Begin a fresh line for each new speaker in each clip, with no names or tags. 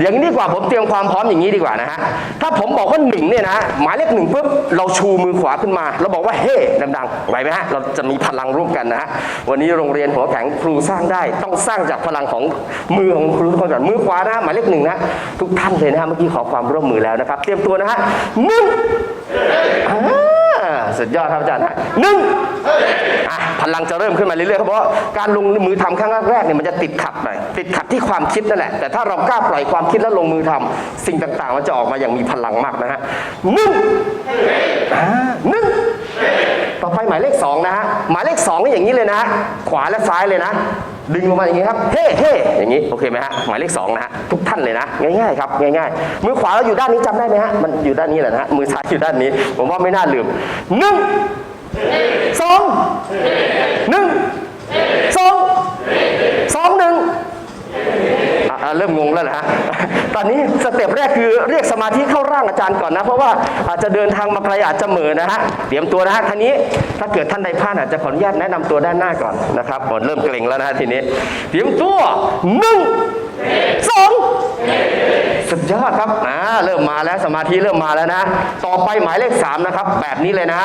อย่างนี้ดีกว่าผมเตรียมความพร้อมอย่างนี้ดีกว่านะฮะ ถ้าผมบอกว่าหนึ่งเนี่ยนะหมายเลขหนึ่งปุ๊บเราชูมือขวาขึ้นมาเราบอกว่าเฮ้ดังๆไหวไหมฮะ เราจะมีพลังร่วมกันนะฮะ วันนี้โรงเรียนหัวแข็งครูสร้างได้ ต้องสร้างจากพลังของมือของครูทุกคนก่อนมือขวานะฮะหมายเลขหนึ่งนะทุกท่านเลยนะฮะเมื่อกี้ขอความร่วมมือแล้วนะครับ เตรียมตัวนะฮะหนึ่งอ่า สุดยอดครับอาจารย์ฮะหนึ่งอะพลังจะเริ่มขึ้นมาเรื่อยๆครับเพราะว่าการลงมือทำครั้งแรกๆเนี่ยมันจะติดขัดหน่อยติดขัดที่ความคิดนั่นแหละแต่ถ้าเรากล้าปล่อยความคิดแล้วลงมือทำสิ่งต่างๆ มันจะออกมาอย่างมีพลังมากนะฮะหนึ่งอ่าหนึ่ง ต่อไปหมายเลขสองนะฮะหมายเลขสองนี่อย่างนี้เลยนะฮะขวาและซ้ายเลยนะ ดึงลงมาอย่างนี้ครับเฮ้เฮ้อย่างนี้โอเคไหมฮะหมายเลข2นะฮะทุกท่านเลยนะ ง่ายๆครับง่ายๆมือขวาเราอยู่ด้านนี้จำได้ไหมฮะมันอยู่ด้านนี้แหละนะฮะมือซ้ายอยู่ด้านนี้ผมว่าไม่น่าลืมหนึ่งสองหนึ่งสองสองหนึ่งอะอะ เริ่มงงแล้วนะฮะตอนนี้สเต็ปแรกคือเรียกสมาธิเข้าร่างอาจารย์ก่อนนะ เพราะว่าอาจจะเดินทางมาไกลอาจจะเหมือนะฮะเตรียมตัวนะฮะท่านี้ถ้าเกิดท่านใดพลาดอาจจะขออนุญาตแนะนำตัวด้านหน้าก่อนนะครับผมเริ่มเกรงแล้วนะฮะทีนี้ เตรียมตัวหนึ่งสอง สุดยอดครับอ่าเริ่มมาแล้วสมาธิเริ่มมาแล้วนะ ต่อไปหมายเลขสามนะครับ แบบนี้เลยนะ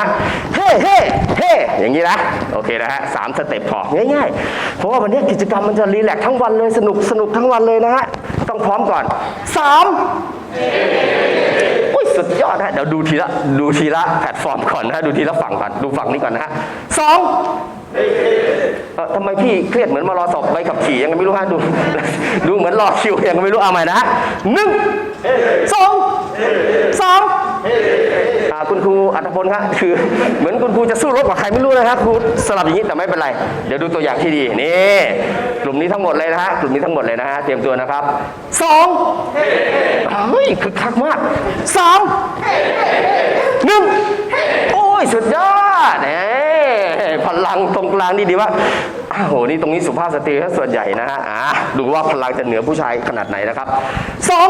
เฮ้เฮ้เฮ้อย่างนี้นะโอเคนะฮะสามสเต็ปพอง่ายๆ เพราะว่าวันนี้กิจกรรมมันจะรีแลกซ์ทั้งวันเลยสนุกสนุกทั้งวันเลยนะฮะต้องพร้อมก่อนสามอุ้ยสุดยอดนะเดี๋ยวดูทีละดูทีละแพลตฟอร์มก่อนนะดูทีละฝั่งก่อนดูฝั่งนี้ก่อนนะฮะสอง ทำไมพี่เครียดเหมือนมารอสอบใบขับขี่ยังไม่รู้ฮะดู ดูเหมือนรอคิวยังไม่รู้เอาใหม่นะหนึ่งสองสามอ่าคุณครูอัตพลครับคือ เหมือนคุณครูจะสู้รบกับใครไม่รู้นะครับครูสลับอย่างนี้แต่ไม่เป็นไร เดี๋ยวดูตัวอย่างที่ดีนี่กลุ่มนี้ทั้งหมดเลยนะฮะกลุ่มนี้ทั้งหมดเลยนะฮะเตรียมตัวนะครับสองเฮ้ยคึกคักมากสามหนึ่งโอ้ยสุดยอดเอ้พ ลังตรงกลางนี่ดีว่าอ้โหนี่ตรงนี้สุภาพสตรีส่วนใหญ่นะฮะอ่าดูว่าพลังจะเหนือผู้ชายขนาดไหนนะครับสอง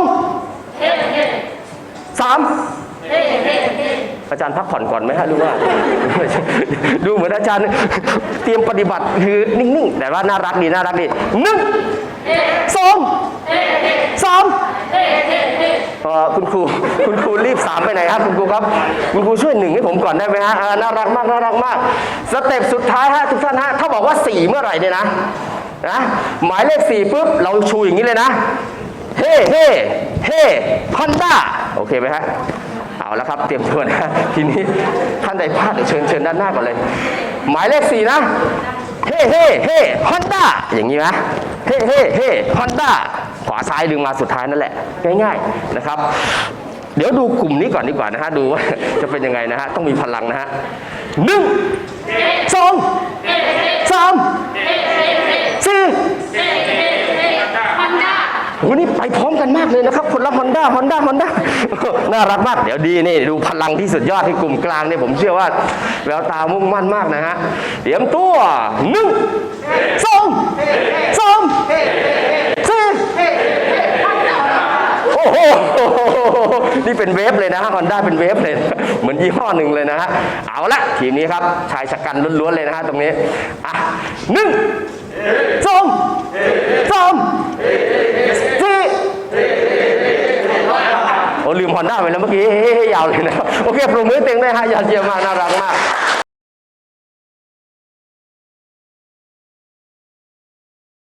สามอาจารย์พักผ่อนก่อนไหมฮะหรือว่า ดูเหมือนอาจารย์เตรียมปฏิบัติคือนิ่งๆ แต่ว่าน่ารักดีน่ารักดีหนึ่งสองสามเอ่อ คุณครูคุณครูรีบสามไปไหนครับคุณครูครับคุณครูช่วยหนึ่งให้ผมก่อนได้ไหมฮะน่ารักมากน่ารักมากสเต็ปสุดท้ายฮะทุกท่านฮะถ้าบอกว่าสี่เมื่อไหร่เนี่ยนะนะหมายเลขสี่ปุ๊บเราชูอย่างนี้เลยนะเฮ้เฮ้เฮ้ฮอนด้าโอเคไหมฮะเอาแล้วครับเตรียมตัวนะทีนี้ท่านใดพลาดเดี๋ยวเชิญเชิญด้านหน้าก่อนเลย หมายเลขสี่นะเฮ้เฮ้เฮ้ฮอนด้าอย่างนี้นะเฮ้เฮ้เฮ้ฮอนด้า วาซ้ายดึงมาสุดท้ายนั่นแหละ ง่าย ๆนะครับ เดี๋ยวดูกลุ่มนี้ก่อนดีกว่านะฮะดูว่าจะเป็นยังไงนะฮะต้องมีพลังนะฮะหนึ่งสองสามสี่โอ้โหนี่ไปพร้อมกันมากเลยนะครับ คนละฮอนด้าฮอนด้าฮอนด้าน่ารักมาก เดี๋ยวดีนี่ดูพลังที่สุดยอดที่กลุ่มกลางเนี่ยผมเชื่อว่าแววตามุ่งมั่นมากนะฮะเตรียมตัวหนึ่งสองสามสี่ โอ้โห นี่เป็นเวฟเลยนะฮะฮอนด้าเป็นเวฟเลย เหมือนยี่ห้อหนึ่งเลยนะฮะ เอาละทีมนี้ครับ ชายชะกันล้วนๆเลยนะฮะตรงนี้ อะหนึ่งสองสามสี่โอ้ลืมฮอนด้าไปแล้วเมื่อกี้เฮ้ยยาวเลยนะ โอเคปรบมือเต็งได้ฮะยอดเยี่ยมมาก น่ารักมาก